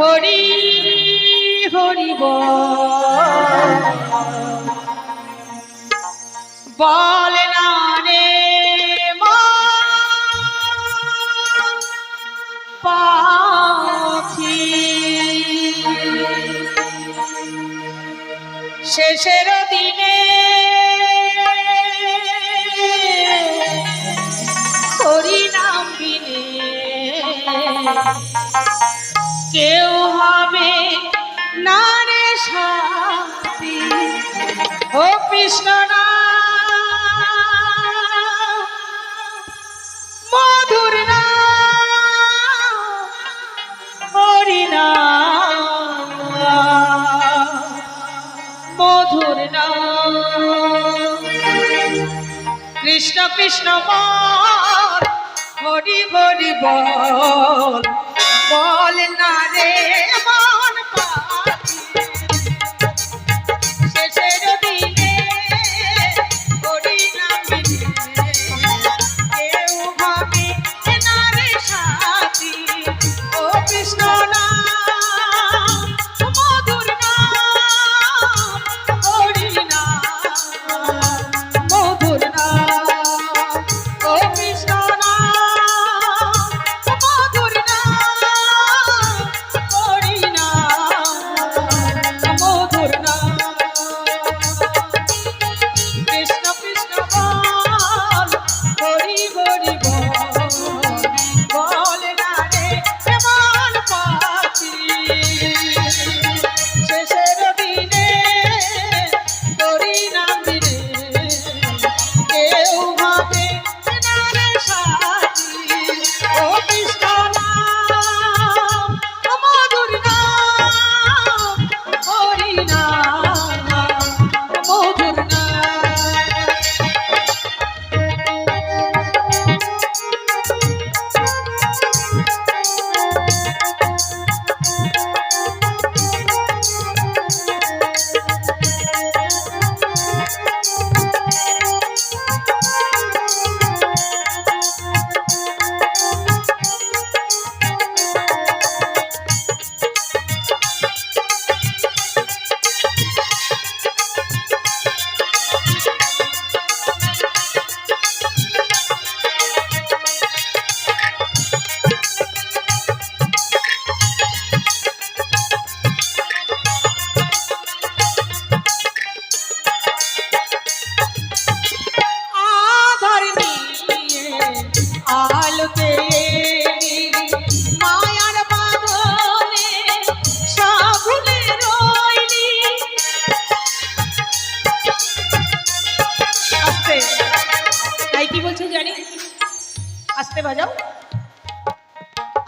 হরি হরি বল। না রে পাখি। শেষের দিনে হরি নাম বিনে কেউ হবে না রে সাথী। ও কৃষ্ণ না। মধুর না। হরি না মধুর না। কৃষ্ণ কৃষ্ণ বল, হরি হরি বল। বল না রে মন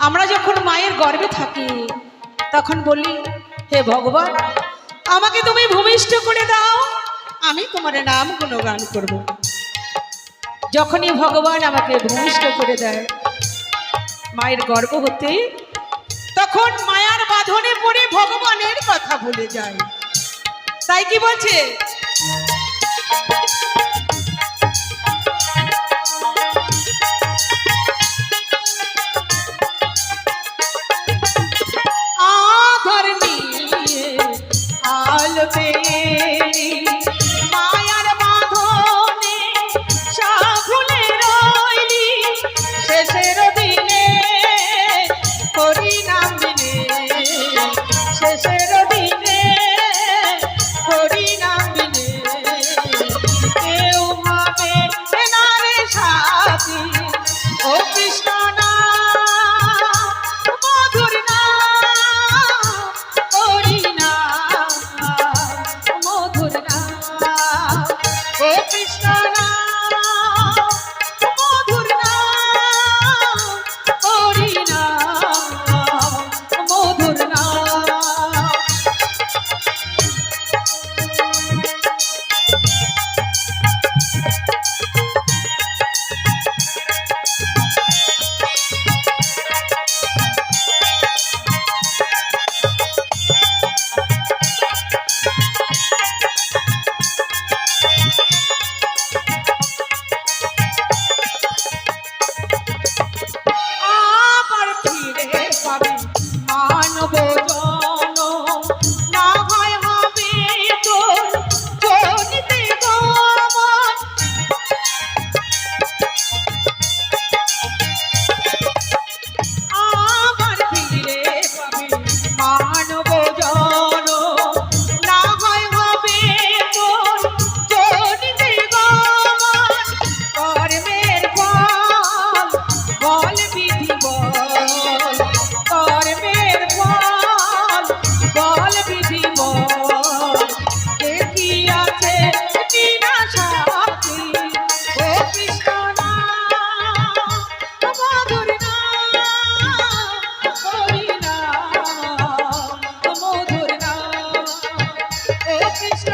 আমরা যখন মায়ের গর্ভে থাকি, তখন বলি, হে ভগবান, আমাকে তুমি ভূমিষ্ঠ করে দাও, আমি তোমার নাম গুণগান করব। যখনই ভগবান আমাকে ভূমিষ্ঠ করে দেয়, মায়ের গর্ভ হতে, তখন মায়ার বাঁধনে পড়ে ভগবানের কথা ভুলে যায়। তাই কি বলছে? Krishna.